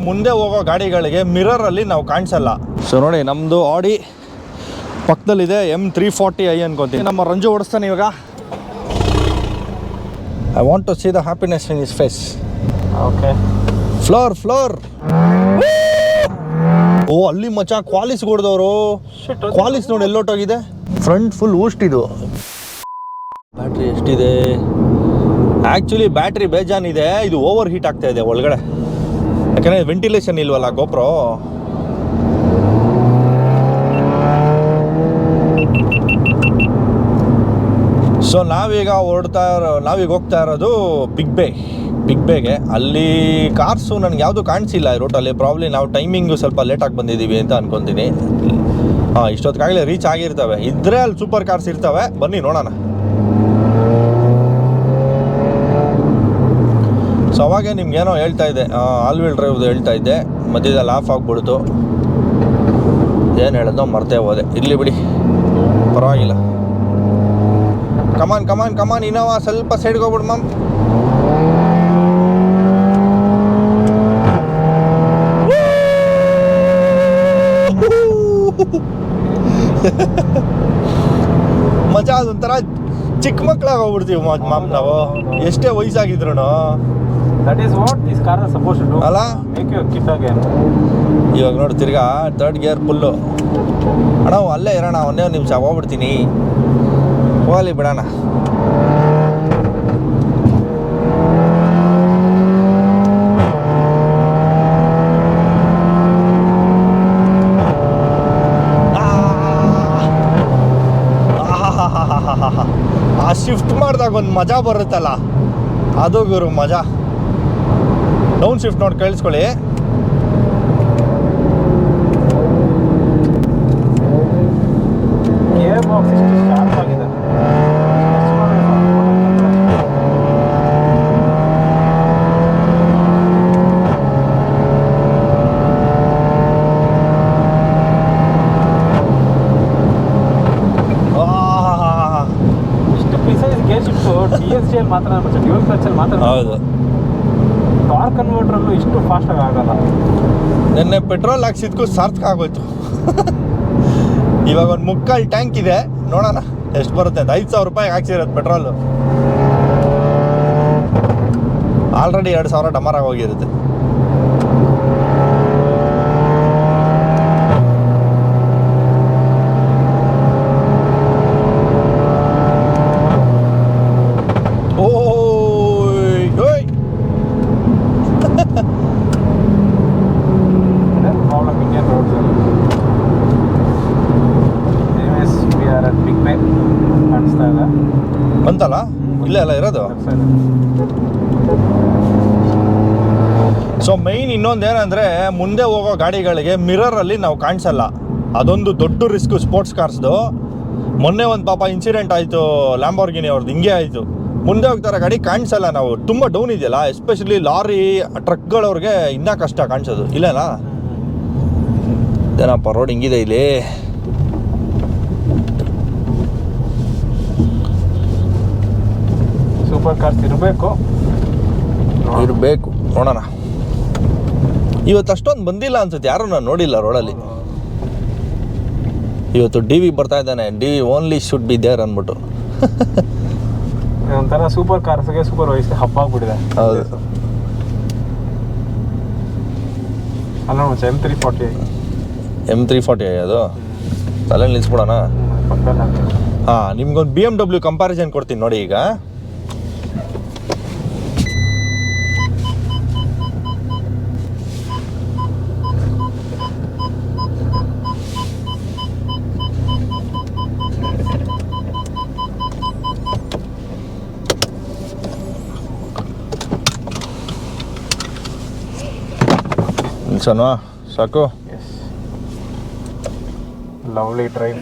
ಮುಂದೆ ಹೋಗೋ ಗಾಡಿಗಳಿಗೆ ಮಿರರಲ್ಲಿ ನಾವು ಕಾಣಿಸಲ್ಲ. ಸೊ ನೋಡಿ ನಮ್ಮದು ಆಡಿ ಪಕ್ಕದಲ್ಲಿದೆ ಎಂ ತ್ರೀ ಫಾರ್ಟಿ ಐ ಅನ್ಕೋತೀನಿ. ನಮ್ಮ ರಂಜು ಓಡಿಸ್ತಾನೆ ಇವಾಗ. I want to see the happiness in is face okay floor floor ಓ ಅಲ್ಲಿ ಮಚ ಕ್ವಾಲಿಸ್ ಹೊಡೆದವರು ಕ್ವಾಲಿಸ್ ನೋಡಿ ಎಲ್ಲೊಟ್ಟೋಗಿದೆ ಫ್ರಂಟ್ ಫುಲ್ ಊಸ್ಟ್ ಇದು. ಬ್ಯಾಟ್ರಿ ಎಷ್ಟಿದೆ? ಆ್ಯಕ್ಚುಲಿ ಬ್ಯಾಟ್ರಿ ಬೇಜಾನಿದೆ ಇದು. ಓವರ್ ಹೀಟ್ ಆಗ್ತಾ ಇದೆ ಒಳಗಡೆ. ಯಾಕಂದರೆ ವೆಂಟಿಲೇಷನ್ ಇಲ್ವಲ್ಲ ಗೋಪ್ರೋ? ಸೊ ನಾವೀಗ ಹೊರಡ್ತಾ ಇರೋ, ನಾವೀಗ ಹೋಗ್ತಾ ಇರೋದು ಬಿಗ್ ಬೇ ಬಿಗ್ ಬೇಗೆ ಅಲ್ಲಿ ಕಾರ್ಸು ನನಗೆ ಯಾವುದು ಕಾಣಿಸಿಲ್ಲ ಈ ರೂಟಲ್ಲಿ ಪ್ರಾಬ್ಲಿ ನಾವು ಟೈಮಿಂಗು ಸ್ವಲ್ಪ ಲೇಟಾಗಿ ಬಂದಿದ್ದೀವಿ ಅಂತ ಅನ್ಕೊತೀನಿ. ಹಾಂ ಇಷ್ಟೊತ್ತಿಗಾಗಲೇ ರೀಚ್ ಆಗಿರ್ತವೆ. ಇದ್ರೆ ಅಲ್ಲಿ ಸೂಪರ್ ಕಾರ್ಸ್ ಇರ್ತವೆ. ಬನ್ನಿ ನೋಡೋಣ. ಸೊ ಅವಾಗೆ ನಿಮ್ಗೇನೋ ಹೇಳ್ತಾ ಇದ್ದೆ. ಆಲ್ ವೀಲ್ ಡ್ರೈವ್ದು ಹೇಳ್ತಾ ಇದ್ದೆ. ಮಧ್ಯದಲ್ಲಿ ಆಫ್ ಆಗಿಬಿಡ್ತು. ಏನು ಹೇಳೋದು, ಮರ್ತೇ ಹೋದೆ. ಇರಲಿ ಬಿಡಿ. ಪರವಾಗಿಲ್ಲ. ಕಮಾನ್ ಕಮಾನ್ ಕಮಾನ್ ಇನೋವಾ, ಸ್ವಲ್ಪ ಸೈಡ್ಗೆ ಹೋಗ್ಬಿಡು ಮಮ್ ಮಜಾ ಅದೊಂಥರ ಚಿಕ್ಕ ಮಕ್ಳಾಗ ಹೋಗ್ಬಿಡ್ತೀವಿ ಮಾಮ್ ನಾವು. ಎಷ್ಟೇ ವಯಸ್ಸಾಗಿದ್ರು that is what this car suppose to ಅಲ್ಲ? ಮೇಕ್ ಯು ಕಿಟ್ ಅಗೇನ್ ಇವಾಗ ನೋಡಿ ತಿರ್ಗಾ ತರ್ಡ್ ಗಿಯರ್ ಫುಲ್ಲು ಅಣ್ಣ ಅಲ್ಲೇ ಇರೋಣ ಒಂದೇ ಒಂದು ನಿಮಿಷ ಹೋಗ್ಬಿಡ್ತೀನಿ ಹೋಗಲಿ ಬಿಡೋಣ. ಆ ಶಿಫ್ಟ್ ಮಾಡಿದಾಗ ಒಂದು ಮಜಾ ಬರುತ್ತಲ್ಲ ಅದು ಗುರು ಮಜಾ ಡೌನ್ ಶಿಫ್ಟ್ ನೋಡಿ ಕಳಿಸ್ಕೊಳ್ಳಿ. ಮಾತ್ರ ಡ್ಯೂಲ್ ಕ್ಲಚಲ್ಲಿ ಮಾತ್ರ ಹೌದು. ಟಾರ್ಕ್ ಕನ್ವರ್ಟ್ರಲ್ಲೂ ಇಷ್ಟು ಫಾಸ್ಟಾಗಿ ಆಗಲ್ಲ. ನಿನ್ನೆ ಪೆಟ್ರೋಲ್ ಹಾಕ್ಸಿದ್ಕು ಸಾರ್ಥಕ ಆಗೋಯ್ತು. ಇವಾಗ ಒಂದು ಮುಕ್ಕಾಲು ಟ್ಯಾಂಕ್ ಇದೆ. ನೋಡೋಣ, ಎಷ್ಟು ಬರುತ್ತೆ? ಅಂತ ಐದು ಸಾವಿರ ರೂಪಾಯಿ ಹಾಕ್ಸಿರೋದು ಪೆಟ್ರೋಲು. ಆಲ್ರೆಡಿ ಎರಡು ಸಾವಿರ ಡಮರ್ ಆಗೋಗಿರುತ್ತೆ ಓಯ್ ಓಯ್ problem Indian roads S V R at big bay ಕಾಣಿಸ್ತಾ ಇದೆ ಬಂತಲ್ಲ ಇಲ್ಲೇ ಅಲ್ಲ ಇರೋದು Left side. ಸೊ ಮೈನ್ ಇನ್ನೊಂದು ಏನಂದರೆ ಮುಂದೆ ಹೋಗೋ ಗಾಡಿಗಳಿಗೆ ಮಿರರಲ್ಲಿ ನಾವು ಕಾಣಿಸಲ್ಲ. ಅದೊಂದು ದೊಡ್ಡ ರಿಸ್ಕ್ ಸ್ಪೋರ್ಟ್ಸ್ ಕಾರ್ಸ್ದು ಮೊನ್ನೆ ಒಂದು ಪಾಪ ಇನ್ಸಿಡೆಂಟ್ ಆಯಿತು ಲ್ಯಾಂಬೋರ್ಗಿನಿ ಅವ್ರದ್ದು ಹಿಂಗೆ ಆಯಿತು. ಮುಂದೆ ಹೋಗ್ತಾರ ಗಾಡಿ ಕಾಣಿಸಲ್ಲ ನಾವು. ತುಂಬ ಡೌನ್ ಇದೆಯಲ್ಲ ಎಸ್ಪೆಷಲಿ ಲಾರಿ ಟ್ರಕ್ಗಳವ್ರಿಗೆ ಇನ್ನೂ ಕಷ್ಟ ಕಾಣಿಸೋದು. ಇಲ್ಲಲ್ಲ ಏನಪ್ಪ ರೋಡ್ ಹಿಂಗಿದೆ ಇಲ್ಲಿ. ಸೂಪರ್ ಕಾರ್ಸ್ ಇರಬೇಕು. ಇರಬೇಕು. ನೋಡೋಣ. ಇವತ್ತು ಅಷ್ಟೊಂದು ಬಂದಿಲ್ಲ ಅನ್ಸುತ್ತೆ. ಯಾರು ನಾನು ನೋಡಿಲ್ಲ ರೋಡಲ್ಲಿ. ಇವತ್ತು ಡಿ ವಿ ಬರ್ತಾ ಇದ್ದಾನೆ. D V only should be there ಅಂದ್ಬಿಟ್ಟು. ಒಂಥರ ಸೂಪರ್ ಕಾರ್ಸ್ಗೆ ಸೂಪರ್ ವೈಸ್ ಹಬ್ಬ ಆಗ್ಬಿಟ್ಟಿದೆ. ಹೌದು. ಅಲ್ಲ ನೋಡಿ M three forty M three forty ಅದು? ತಲೆ ನಿಲ್ಲಿಸ್ಬಿಡೋಣ ಹಾಂ ನಿಮ್ಗೊಂದು ಬಿ ಎಂ ಡಬ್ಲ್ಯೂ ಕಂಪ್ಯಾರಿಸನ್ ಕೊಡ್ತೀನಿ ನೋಡಿ ಈಗ. ನಿಲ್ಸೋಣ ಸಾಕು. ಲವ್ಲಿ ಡ್ರೈವ್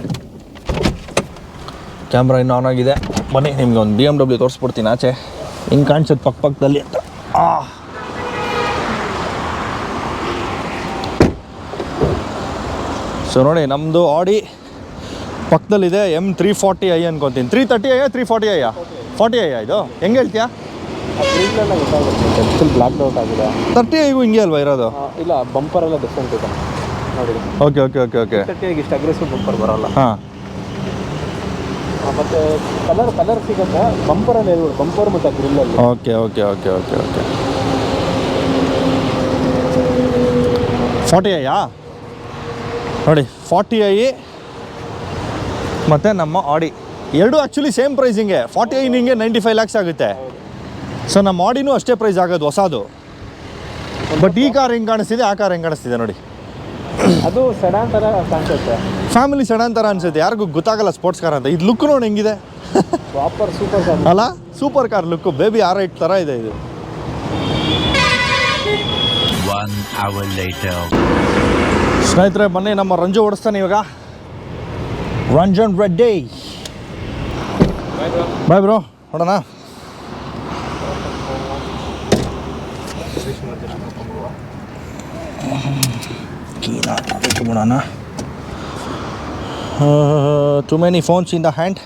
ಕ್ಯಾಮ್ರಾ ಇನ್ನು ಆನ್ ಆಗಿದೆ. ಬನ್ನಿ ನಿಮ್ಗೆ ಒಂದು ಬಿ ಎಂ ಡಬ್ಲ್ಯೂ ತೋರಿಸ್ಬಿಡ್ತೀನಿ ಆಚೆ. ಹಿಂಗೆ ಕಾಣಿಸುತ್ತೆ ಪಕ್ಕ ಪಕ್ಕದಲ್ಲಿ ಅಂತ. ಆ. ಸೊ ನೋಡಿ ನಮ್ಮದು ಆಡಿ ಪಕ್ಕದಲ್ಲಿದೆ ಎಂ ತ್ರೀ ಫಾರ್ಟಿ ಐ ಅನ್ಕೊತೀನಿ. ತ್ರೀ ತರ್ಟಿ ಐಯ ತ್ರೀ ಫಾರ್ಟಿ ಐಯ ಫಾರ್ಟಿ ಐಯ ಇದು? ಹೆಂಗೆ ಹೇಳ್ತೀಯಾ? ಗ್ರೀನ್ಲೆಲ್ಲ ಗೊತ್ತಾಗುತ್ತೆ ಫುಲ್ ಬ್ಲ್ಯಾಕ್ ಔಟ್ ಆಗಿದೆ. ತರ್ಟಿ ಐಗೂ ಹಿಂಗೆ ಅಲ್ವಾ ಇರೋದು? ಆ, ಇಲ್ಲ ಬಂಪರ್ ಎಲ್ಲ ಡಿಫ್ರೆಂಟ್ ಇದೆ. ನೋಡಿ. ಓಕೆ ಓಕೆ ಓಕೆ ಓಕೆ ತರ್ಟಿಯಾಗಿ ಇಷ್ಟು ಅಗ್ರೆಸಿವ್ ಬಂಪರ್ ಬರೋಲ್ಲ. ಹಾಂ. ಆ, ಮತ್ತೆ ಕಲರ್ ಕಲರ್ ಸಿಗುತ್ತೆ. ಬಂಪರಲ್ಲಿ ಹೇಳ್ಬೋದು ಬಂಪರ್ ಮತ್ತು ಗ್ರಿಲ್ಲಲ್ಲಿ okay okay okay okay okay forty ಐಯಾ ನೋಡಿ ಫಾರ್ಟಿ ಐ ಮತ್ತು ನಮ್ಮ ಆಡಿ ಎರಡು ಆಕ್ಚುಲಿ ಸೇಮ್ ಪ್ರೈಸಿಂಗೆ ಫಾರ್ಟಿ ಐ ನಿಂಗೆ ನೈಂಟಿ ಫೈವ್ ಲ್ಯಾಕ್ಸ್ ಆಗುತ್ತೆ. ಸೊ ನಮ್ಮ ಮಾಡಿನೂ ಅಷ್ಟೇ ಪ್ರೈಸ್ ಆಗೋದು ಹೊಸದು. ಬಟ್ ಈ ಕಾರ್ ಹೆಂಗೆ ಕಾಣಿಸ್ತಿದೆ ಆ ಕಾರ್ ಹೆಂಗೆ ಕಾಣಿಸ್ತಿದೆ ನೋಡಿ. ಅದು ಸೆಡಾನ್ ಥರ ಕಾಣಿಸುತ್ತೆ. ಫ್ಯಾಮಿಲಿ ಸಡನ್ ಥರ ಅನಿಸುತ್ತೆ. ಯಾರಿಗೂ ಗೊತ್ತಾಗಲ್ಲ ಸ್ಪೋರ್ಟ್ಸ್ ಕಾರ್ ಅಂತ. ಇದು ಲುಕ್ ನೋಡಿ ಹೆಂಗಿದೆ. ಪ್ರಾಪರ್ ಸೂಪರ್ ಕಾರ್ ಅಲ್ಲ super car look baby R eight ಥರ ಇದೆ ಇದು. One hour later. ಸ್ನೇಹಿತರೆ ಮೊನ್ನೆ ನಮ್ಮ ರಂಜು ಓಡಿಸ್ತಾನೆ ಇವಾಗ. ರಂಜನ್ ರೆಡ್ಡಿ. ಬಾಯ್ ಬ್ರೋ ನೋಡೋಣ. ಬಿಡೋಣ too many phones in the hand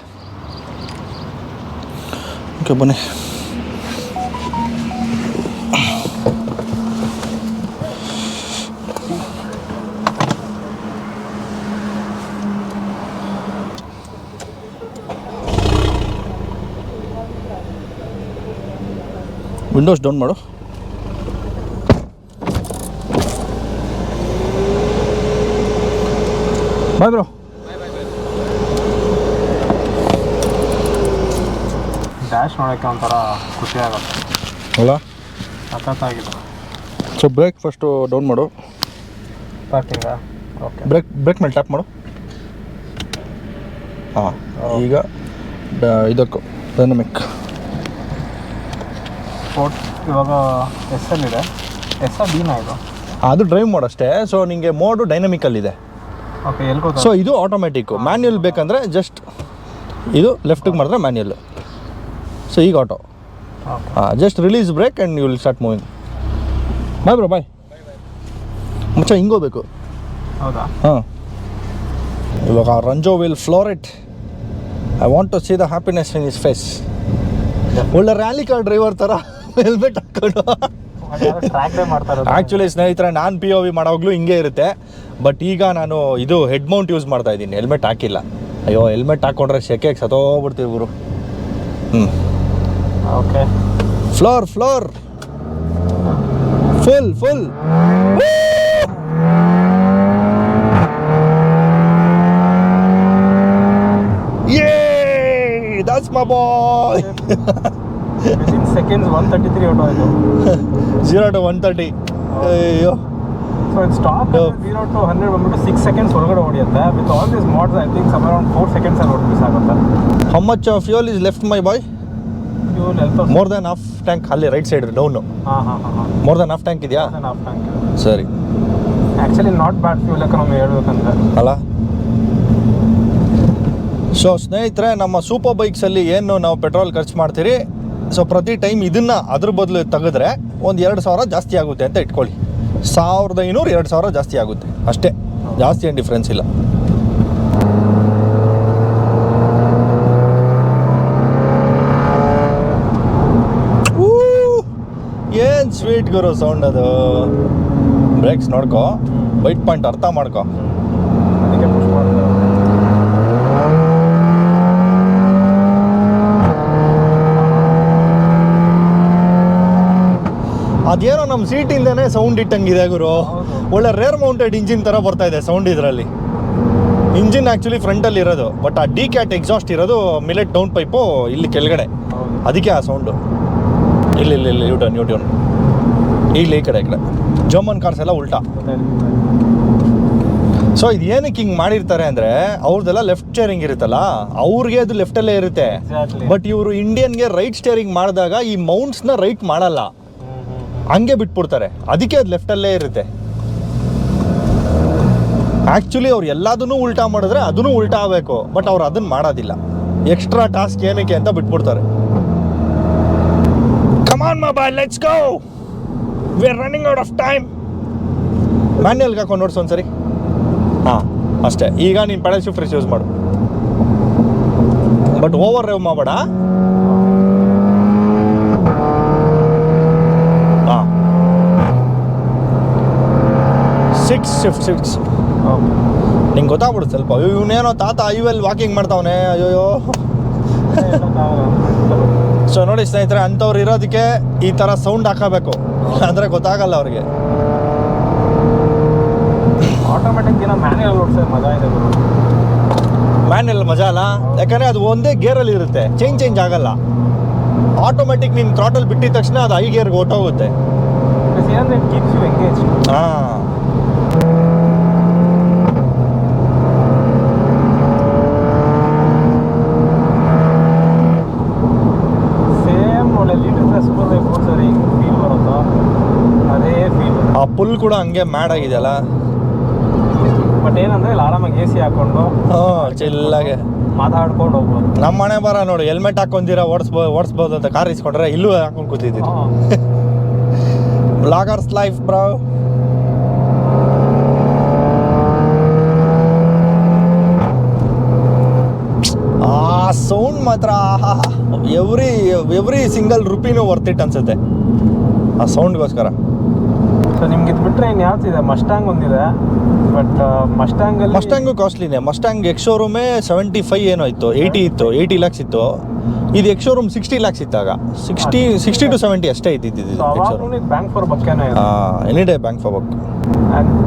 okay ಬನ್ನಿ. ವಿಂಡೋಸ್ ಡೌನ್ ಮಾಡು. ಬಾಯ್ ಬ್ರೋ ಡ್ಯಾಶ್ ನೋಡೋಕ್ಕೆ ಒಂಥರ ಖುಷಿ ಆಗುತ್ತೆ. ಅಲ್ಲ? ಸಖತ್ತಾಗಿದೆ ಸೊ ಬ್ರೇಕ್ ಫಸ್ಟು ಡೌನ್ ಮಾಡು. ಪಾರ್ಕಿಂಗ ಓಕೆ ಬ್ರೇಕ್ ಬ್ರೇಕ್ ಮೇಲೆ ಟ್ಯಾಪ್ ಮಾಡು. ಹಾಂ ಈಗ ಇದಕ್ಕೂ ಡೈನಮಿಕ್ ಸ್ಪೋರ್ಟ್ ಇವಾಗ ಎಸ್ ಎಲ್ ಇದೆ. ಎಸ್ ಎಲ್ ಬಿನ ಇದು? ಅದು ಡ್ರೈವ್ ಮಾಡು ಅಷ್ಟೇ. ಸೊ ನಿಮಗೆ ಮೋಡು ಡೈನಮಿಕಲ್ಲಿದೆ ಸೊ ಇದು ಆಟೋಮೆಟಿಕ್ಕು ಮ್ಯಾನ್ಯಲ್ ಬೇಕಂದರೆ ಜಸ್ಟ್ ಇದು ಲೆಫ್ಟಿಗೆ ಮಾಡಿದ್ರೆ ಮ್ಯಾನ್ಯಲ್ ಸೊ ಈಗ ಆಟೋ ಹಾಂ just release brake and you will start moving bye bro bye ಮುಚ್ಚ ಹಿಂಗೋಬೇಕು. ಹೌದಾ? ಹಾಂ. ಇವಾಗ ರಂಜೋ will floor it I want to see the happiness in is face ಒಳ್ಳೆ ರ್ಯಾಲಿ ಕಾರ್ ಡ್ರೈವರ್ ಥರ ಹೆಲ್ಮೆಟ್ ಹಾಕ್ಕೊಂಡು ಆ್ಯಕ್ಚುಲಿ ಸ್ನೇಹಿತರೆ ನಾನು ಪಿ ಒ ವಿ ಮಾಡೋವಾಗಲೂ ಹಿಂಗೆ ಇರುತ್ತೆ. ಬಟ್ ಈಗ ನಾನು ಇದು ಹೆಡ್ ಮೌಂಟ್ ಯೂಸ್ ಮಾಡ್ತಾ ಇದ್ದೀನಿ. ಹೆಲ್ಮೆಟ್ ಹಾಕಿಲ್ಲ. ಅಯ್ಯೋ ಹೆಲ್ಮೆಟ್ ಹಾಕೊಂಡ್ರೆ ಸೆಕೆಗೆ ಸತೋಗ್ಬಿಡ್ತೀವಿ ಇವರು ಹ್ಞೂ okay floor floor full full ಏ ದಾಸ್ ಮಾ boy! Within seconds one thirty three out ಆಯಿತು ಜೀರೋ ಟು ಒನ್ ತರ್ಟಿ ಅಯ್ಯೋ so in stop. Zero to hundred ಬಂದ್ಬಿಟ್ಟು ಸಿಕ್ಸ್ ಸೆಕೆಂಡ್ಸ್ ಒಳಗಡೆ ಹೊಡಿಯುತ್ತೆ with all this modes I think some around four seconds ಅಲ್ಲಿ ಹೊಡಿ miss ಆಗುತ್ತೆ how much fuel is left my boy fuel help more then half tank ಅಲ್ಲಿ right side down ಹಾಂ ಹಾಂ ಹಾಂ ಹಾಂ. ಮೋರ್ ದೆನ್ ಹಾಫ್ ಟ್ಯಾಂಕ್ ಇದೆಯಾ? Half tank ಸರಿ. Actually not bad fuel economy ಹೇಳ್ಬೇಕಂದ್ರೆ. ಅಲ್ಲ? ಸೊ ಸ್ನೇಹಿತರೆ ನಮ್ಮ ಸೂಪರ್ ಬೈಕ್ಸಲ್ಲಿ ಏನು ನಾವು ಪೆಟ್ರೋಲ್ ಖರ್ಚು ಮಾಡ್ತೀರಿ? ಸೊ ಪ್ರತಿ ಟೈಮ್ ಇದನ್ನು ಅದ್ರ ಬದಲು ತೆಗೆದ್ರೆ ಒಂದು ಎರಡು ಸಾವಿರ ಜಾಸ್ತಿ ಆಗುತ್ತೆ ಅಂತ ಇಟ್ಕೊಳ್ಳಿ. ಸಾವಿರದ ಐನೂರು ಎರಡು ಸಾವಿರ ಜಾಸ್ತಿ ಆಗುತ್ತೆ. ಅಷ್ಟೇ. ಜಾಸ್ತಿ ಏನು ಡಿಫ್ರೆನ್ಸ್ ಇಲ್ಲ. ಏನು ಸ್ವೀಟ್ ಗುರು ಸೌಂಡ್ ಅದು. ಬ್ರೇಕ್ಸ್ ನೋಡ್ಕೋ. ವೈಟ್ ಪಾಯಿಂಟ್ ಅರ್ಥ ಮಾಡ್ಕೊ ಅದಕ್ಕೆ ಪುಷ್ ಮಾಡ್ತಾರೆ ಅದೇನೋ ನಮ್ಮ ಸೀಟಿಂದನೇ ಸೌಂಡ್ ಇಟ್ಟಂಗಿದೆ ಗುರು. ಒಳ್ಳೆ ರೇರ್ ಮೌಂಟೆಡ್ ಇಂಜಿನ್ ಥರ ಬರ್ತಾ ಇದೆ ಸೌಂಡ್ ಇದರಲ್ಲಿ. ಇಂಜಿನ್ ಆ್ಯಕ್ಚುಲಿ ಫ್ರಂಟಲ್ಲಿ ಇರೋದು ಬಟ್ ಆ ಡಿ ಕ್ಯಾಟ್ ಎಕ್ಸಾಸ್ಟ್ ಇರೋದು ಮಿಲೆಟ್ ಡೌನ್ ಪೈಪು ಇಲ್ಲಿ ಕೆಳಗಡೆ. ಅದಕ್ಕೆ ಆ ಸೌಂಡು ಇಲ್ಲಿ ಇಲ್ಲಿ ಇಲ್ಲಿ ಯೂಟರ್ನ್ ಯೂಟ್ಯೂನ್ ಇಲ್ಲಿ ಈ ಕಡೆ ಈ ಕಡೆ. ಜರ್ಮನ್ ಕಾರ್ಸ್ ಎಲ್ಲ ಉಲ್ಟಾ. ಸೊ ಇದು ಏನಕ್ಕೆ ಹಿಂಗೆ ಮಾಡಿರ್ತಾರೆ ಅಂದರೆ ಅವ್ರದ್ದೆಲ್ಲ ಲೆಫ್ಟ್ ಸ್ಟೇರಿಂಗ್ ಇರುತ್ತಲ್ಲ ಅವ್ರಿಗೆ ಅದು ಲೆಫ್ಟಲ್ಲೇ ಇರುತ್ತೆ. ಬಟ್ ಇವರು ಇಂಡಿಯನ್ಗೆ ರೈಟ್ ಸ್ಟೇರಿಂಗ್ ಮಾಡಿದಾಗ ಈ ಮೌಂಟ್ಸ್ನ ರೈಟ್ ಮಾಡಲ್ಲ. ಹಂಗೆ ಬಿಟ್ಬಿಡ್ತಾರೆ. ಅದಕ್ಕೆ ಅದು ಲೆಫ್ಟಲ್ಲೇ ಇರುತ್ತೆ. ಆ್ಯಕ್ಚುಲಿ ಅವ್ರು ಎಲ್ಲದನ್ನೂ ಉಲ್ಟಾ ಮಾಡಿದ್ರೆ ಅದನ್ನು ಉಲ್ಟಾ ಆಗಬೇಕು ಬಟ್ ಅವ್ರು ಅದನ್ನು ಮಾಡೋದಿಲ್ಲ. ಎಕ್ಸ್ಟ್ರಾ ಟಾಸ್ಕ್ ಏನಕ್ಕೆ ಅಂತ ಬಿಟ್ಬಿಡ್ತಾರೆ. Come on mobile let's go we are running out of time ಮ್ಯಾನ್ಯಲ್ಗೆ ಹಾಕೊಂಡು ನೋಡ್ಸು ಒಂದ್ಸರಿ. ಹಾಂ, ಅಷ್ಟೇ. ಈಗ ನೀನು ಪೆಡಲ್ ಶಿಫ್ಟ್ ಯೂಸ್ ಮಾಡು. ಬಟ್ ಓವರ್ ರೇವ್ ಮಾಡಬೇಡ. ಸಿಕ್ಸ್ ಶಿಫ್ಟ್ ಸಿಕ್ಸ್ ನಿಂಗೆ ಗೊತ್ತಾಗ್ಬಿಡುತ್ತೆ ಸ್ವಲ್ಪ. ಅಯ್ಯೋ ಇವನೇನೋ ತಾತ ಐವಲ್ಲಿ ವಾಕಿಂಗ್ ಮಾಡ್ತಾವನೆ. ಅಯ್ಯೋಯ್ಯೋ. ಸೊ ನೋಡಿ ಸ್ನೇಹಿತರೆ ಅಂಥವ್ರು ಇರೋದಕ್ಕೆ ಈ ಥರ ಸೌಂಡ್ ಹಾಕಬೇಕು. ಅಂದರೆ ಗೊತ್ತಾಗಲ್ಲ ಅವ್ರಿಗೆ. ಮ್ಯಾನ್ಯಲ್ ಮಜಾ ಅಲ್ಲ? ಯಾಕಂದರೆ ಅದು ಒಂದೇ ಗೇರಲ್ಲಿ ಇರುತ್ತೆ. ಚೇಂಜ್ ಚೇಂಜ್ ಆಗಲ್ಲ. ಆಟೋಮೆಟಿಕ್ ನೀನು ಥ್ರಾಟಲ್ ಬಿಟ್ಟಿದ ತಕ್ಷಣ ಅದು ಐ ಗೇರ್ಗೆ ಹೊಟ್ಟೋಗುತ್ತೆ ಹಾಂ ಸೇಮ್ ಒಳ್ಳೆ ಲೀಟರ್ ಡ್ರೆಸ್ ಬಂದ್ರೆ ಸರಿ ಫೀಲ್ ಬರುತ್ತೋ ಅದೇ ಫೀಲ್ ಕೂಡ ಹಂಗೆ ಮ್ಯಾಡ್ ಆಗಿದೆಯಲ್ಲ? ಬಟ್ ಏನಂದ್ರೆ ಇಲ್ಲಿ ಆರಾಮಾಗಿ ಎ ಸಿ ಹಾಕೊಂಡು ಹಾಂ ಚಿಲ್ಲಾಗೆ ಮಾತಾಡ್ಕೊಂಡು ಹೋಗ್ಬೋದು. ನಮ್ಮ ಮನೆ ಬರ ನೋಡು ಹೆಲ್ಮೆಟ್ ಹಾಕೊಂದಿರ ಓಡಿಸ್ಬೋದು ಓಡಿಸ್ಬೋದು ಅಂತ ಕಾರ್ ಇಸ್ಕೊಂಡ್ರೆ ಇಲ್ಲೂ ಹಾಕೊಂಡು ಕೂತಿದ್ದೀನಿ ಬ್ಲಾಗರ್ಸ್ ಲೈಫ್ ಬ್ರೋ ಆ ಸೌಂಡ್ ಮಾತ್ರ ಎವ್ರಿ ಎವ್ರಿ ಸಿಂಗಲ್ ರುಪಿನೂ ವರ್ತ್ ಇಟ್ ಅನ್ಸುತ್ತೆ. ಆ ಸೌಂಡ್ಗೋಸ್ಕರ ಸೊ ನಿಮ್ಗೆ ಇದು ಬಿಟ್ಟರೆ ಇನ್ನು ಇದೆ? ಮಸ್ಟಾಂಗ್ ಒಂದಿದೆ. ಬಟ್ ಮಸ್ಟಾಂಗ್ ಮಸ್ಟ್ಯಾಂಗು ಕಾಸ್ಟ್ಲಿನೇ ಮಸ್ಟ್ಯಾಂಗ್ ಎಕ್ಸ್ ಶೋರೂಮೇ ಸೆವೆಂಟಿ ಫೈವ್ ಏನೋ ಇತ್ತು. ಏಯ್ಟಿ ಇತ್ತು. ಏಯ್ಟಿ ಲ್ಯಾಕ್ಸ್ ಇತ್ತು. ಇದು ಎಕ್ಸ್ ರೂಮ್ ಸಿಕ್ಸ್ಟಿ ಲ್ಯಾಕ್ಸ್ ಇತ್ತಾಗ ಸಿಕ್ಸ್ಟಿ ಸಿಕ್ಸ್ಟಿ ಟು ಸೆವೆಂಟಿ ಅಷ್ಟೇ ಇದ್ದಿದ್ದು bang for ಬಕ್ಕೇನೆ any day bang for buck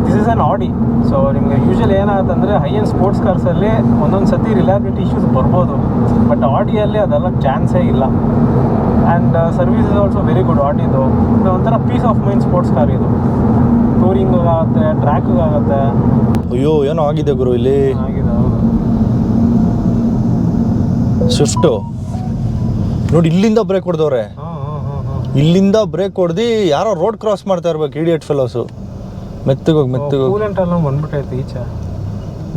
this is an Audi so ನಿಮಗೆ ಯೂಶಲಿ ಏನಾಗುತ್ತೆ ಹೈ ಎಂಡ್ ಸ್ಪೋರ್ಟ್ಸ್ ಕಾರ್ಸಲ್ಲಿ ಒಂದೊಂದು ಸತಿ ರಿಲಯಬಿಲಿಟಿ ಇಶ್ಯೂಸ್ ಬರ್ಬೋದು. ಬಟ್ ಆಡಿಯಲ್ಲಿ ಅದೆಲ್ಲ ಚಾನ್ಸೇ ಇಲ್ಲ. And service is also very good ಆಡಿದು ಇದು ಒಂಥರ piece of mind sports car ಇದು. ಟೂರಿಂಗ್ ಆಗುತ್ತೆ ಟ್ರ್ಯಾಕ್ ಆಗುತ್ತೆ ಅಯ್ಯೋ ಏನೋ ಆಗಿದೆ ಗುರು ಇಲ್ಲಿ. ಆಗಿದೆ ಸ್ವಿಫ್ಟು ನೋಡಿ ಇಲ್ಲಿಂದ ಬ್ರೇಕ್ ಹೊಡೆದವ್ರೆ. ಇಲ್ಲಿಂದ ಬ್ರೇಕ್ ಹೊಡೆದು ಯಾರೋ ರೋಡ್ ಕ್ರಾಸ್ ಮಾಡ್ತಾ ಇರ್ಬೇಕು ಇಡಿಯಟ್ ಫೆಲೋಸು ಮೆತ್ತಗೋಗಿ ಮೆತ್ತಗೋಗಿ ಬಂದ್ಬಿಟ್ಟೈತೆ ಈಚೆ.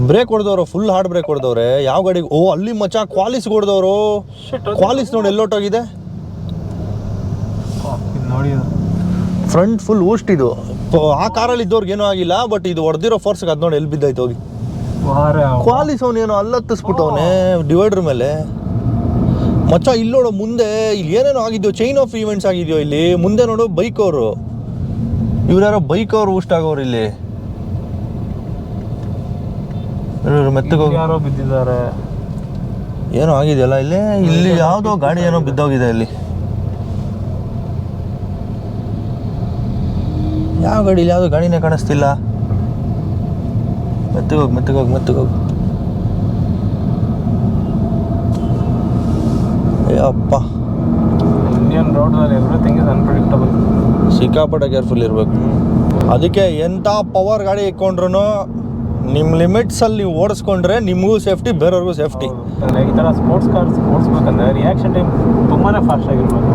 ಬ್ರೇಕ್ ಹೊಡೆದವ್ರು ಫುಲ್ ಹಾರ್ಡ್ ಬ್ರೇಕ್ ಹೊಡೆದವ್ರೆ. ಯಾವ ಗಾಡಿಗೆ ಓ ಅಲ್ಲಿ ಮಚ್ಚ ಕ್ವಾಲಿಸ್ ಹೊಡೆದವರು. ಕ್ವಾಲಿಸ್ ನೋಡಿ ಎಲ್ಲೋಟೋಗಿದೆ. ನೋಡಿ ಫ್ರಂಟ್ ಫುಲ್ ಊಸ್ಟ್ ಇದು. ಆ ಕಾರಲ್ಲಿ ಇದ್ದವ್ರಿಗೆ ಏನೂ ಆಗಿಲ್ಲ ಬಟ್ ಇದು ಹೊಡೆದಿರೋ ಫೋರ್ಸ್ಗೆ ಅದು ನೋಡಿ ಎಲ್ಲಿ ಬಿದ್ದೈತೆ ಹೋಗಿ. ಕ್ವಾಲಿಸ್ ಅವನೇನೋ ಅಲ್ಲತ್ತಿಸ್ಬಿಟ್ಟವನೇ ಡಿವೈಡರ್ ಮೇಲೆ. ಮಚ್ಚ ಇಲ್ಲಿ ನೋಡು ಮುಂದೆ ಇಲ್ಲಿ ಏನೇನೋ ಆಗಿದ್ಯೋ ಚೈನ್ ಆಫ್ ಈವೆಂಟ್ಸ್ ಆಗಿದೆಯೋ ಇಲ್ಲಿ ಮುಂದೆ ನೋಡು ಬೈಕ್ ಅವರು ಇವ್ರ್ಯಾರೋ ಬೈಕ್ ಅವರು ಊಸ್ಟ್ ಆಗೋರು ಇಲ್ಲಿ. ಯಾರೋ ಬಿದ್ದಿದ್ದಾರೆ. ಏನೋ ಆಗಿದೆಯಲ್ಲ ಇಲ್ಲಿ? ಇಲ್ಲಿ ಯಾವುದೋ ಗಾಡಿ ಏನೋ ಬಿದ್ದೋಗಿದೆ ಇಲ್ಲಿ. ಯಾವ ಗಾಡಿ ಇಲ್ಲಿ? ಯಾವುದೋ ಗಾಡಿನೇ ಕಾಣಿಸ್ತಿಲ್ಲ. ಮೆತ್ತಗೋಗಿ ಮೆತ್ತಗೋಗಿ ಮೆತ್ತಗೋಗಿ ಅಪ್ಪ ಇಂಡಿಯನ್ ರೋಡ್ನಲ್ಲಿ ಎವ್ರಿಥಿಂಗ್ ಇಸ್ ಅನ್ಪ್ರಿಡಿಕ್ಟಬಲ್ ಸಿಕ್ಕಾಪಟ್ಟೆ ಕೇರ್ಫುಲ್ ಇರಬೇಕು. ಅದಕ್ಕೆ ಎಂಥ ಪವರ್ ಗಾಡಿ ಇಟ್ಕೊಂಡ್ರು ನಿಮ್ಮ ಲಿಮಿಟ್ಸಲ್ಲಿ ನೀವು ಓಡಿಸ್ಕೊಂಡ್ರೆ ನಿಮಗೂ ಸೇಫ್ಟಿ ಬೇರೆಯವ್ರಿಗೂ ಸೇಫ್ಟಿ ಈ ಥರ ಸ್ಪೋರ್ಟ್ಸ್ ಕಾರ್ಸ್ ಓಡಿಸ್ಬೇಕಂದ್ರೆ ರಿಯಾಕ್ಷನ್ ಟೈಮ್ ತುಂಬಾ ಫಾಸ್ಟ್ ಆಗಿರ್ಬೇಕು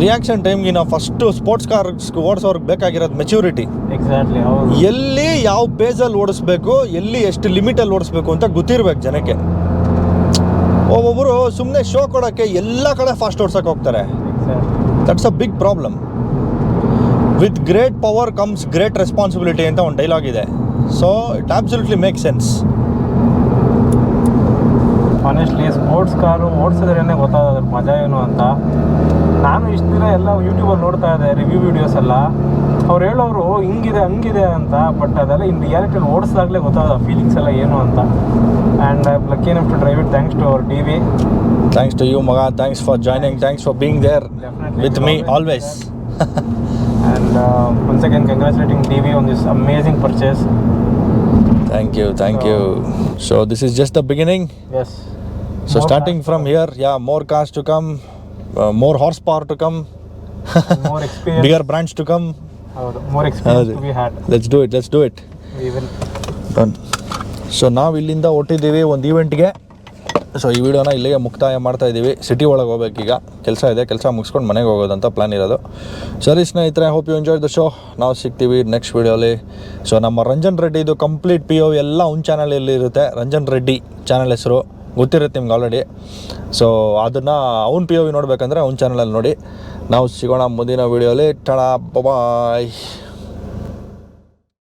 ರಿಯಾಕ್ಷನ್ ಟೈಮ್ಗೆ ನಾವು ಫಸ್ಟು ಸ್ಪೋರ್ಟ್ಸ್ ಕಾರ್ಸ್ ಓಡಿಸೋರ್ಗೆ ಬೇಕಾಗಿರೋದು ಮೆಚ್ಯೂರಿಟಿ ಎಕ್ಸಾಕ್ಟ್ಲಿ ಎಲ್ಲಿ ಯಾವ ಪೇಜಲ್ಲಿ ಓಡಿಸ್ಬೇಕು ಎಲ್ಲಿ ಎಷ್ಟು ಲಿಮಿಟಲ್ಲಿ ಓಡಿಸ್ಬೇಕು ಅಂತ ಗೊತ್ತಿರ್ಬೇಕು ಜನಕ್ಕೆ. ಒಬ್ಬೊಬ್ಬರು ಸುಮ್ಮನೆ ಶೋ ಕೊಡೋಕ್ಕೆ ಎಲ್ಲ ಕಡೆ ಫಾಸ್ಟ್ ಓಡ್ಸೋಕೆ ಹೋಗ್ತಾರೆ. That's a big problem with great power comes great responsibility ಅಂತ ಒಂದು ಡೈಲಾಗ್ ಇದೆ. So it absolutely make sense honestly sports car ಓಡಿಸಿದ್ರೇ ಗೊತ್ತಾಗೋದ್ರ ಮಜಾ ಏನು ಅಂತ. ನಾನು ಇಷ್ಟು ದಿನ ಎಲ್ಲ ಯೂಟ್ಯೂಬಲ್ಲಿ ನೋಡ್ತಾ ಇದ್ದೆ ರಿವ್ಯೂ ವೀಡಿಯೋಸ್ ಎಲ್ಲ. ಅವ್ರು ಹೇಳೋರು ಹಿಂಗಿದೆ ಹಂಗಿದೆ ಅಂತ ಬಟ್ ಅದೆಲ್ಲ ಇನ್ ರಿಯಾಲಿಟಿಯಲ್ಲಿ ಓಡಿಸ್ದಾಗಲೇ ಗೊತ್ತಾಗೋದು ಫೀಲಿಂಗ್ಸ್ ಎಲ್ಲ ಏನು ಅಂತ. And I lucky enough to drive it thanks to our T V thanks to you ಮಗ thanks for joining thanks for being there. With me always and once again congratulating T V on this amazing purchase thank you thank you so this is just the beginning yes so starting from here yeah more cost to come more horsepower to come bigger branch to come to come. ಹೌದು more experience to be had Let's do it. Let's do it. We will Done. So ನಾವು ಇಲ್ಲಿಂದ ಹೊಟ್ಟಿದ್ದೀವಿ ಒಂದು ಈವೆಂಟ್ಗೆ so ಈ ವಿಡಿಯೋನ ಇಲ್ಲಿಗೆ ಮುಕ್ತಾಯ ಮಾಡ್ತಾ ಇದ್ದೀವಿ. ಸಿಟಿ ಒಳಗೆ ಹೋಗ್ಬೇಕೀಗ ಕೆಲಸ ಇದೆ ಕೆಲಸ ಮುಗಿಸ್ಕೊಂಡು ಮನೆಗೆ ಹೋಗೋದಂತ ಪ್ಲ್ಯಾನ್ ಇರೋದು. ಸರಿ ಸ್ನೇಹಿತರೆ hope you enjoy the show ನಾವು ಸಿಗ್ತೀವಿ ನೆಕ್ಸ್ಟ್ ವಿಡಿಯೋಲಿ. ಸೊ ನಮ್ಮ ರಂಜನ್ ರೆಡ್ಡಿದು ಕಂಪ್ಲೀಟ್ ಪಿ ಓ ಎಲ್ಲ ಒಂದು ಚಾನಲಲ್ಲಿ ಇರುತ್ತೆ ರಂಜನ್ ರೆಡ್ಡಿ ಚಾನಲ್ ಹೆಸರು. ಗೊತ್ತಿರುತ್ತೆ ನಿಮ್ಗೆ ಆಲ್ರೆಡಿ ಸೊ ಅದನ್ನು ಅವ್ನ ಪಿ ಯು ವಿ ನೋಡಬೇಕಂದ್ರೆ ಅವ್ನ ಚಾನಲಲ್ಲಿ ನೋಡಿ. ನಾವು ಸಿಗೋಣ ಮುಂದಿನ ವೀಡಿಯೋಲಿ ಟಣ ಬಾಯ್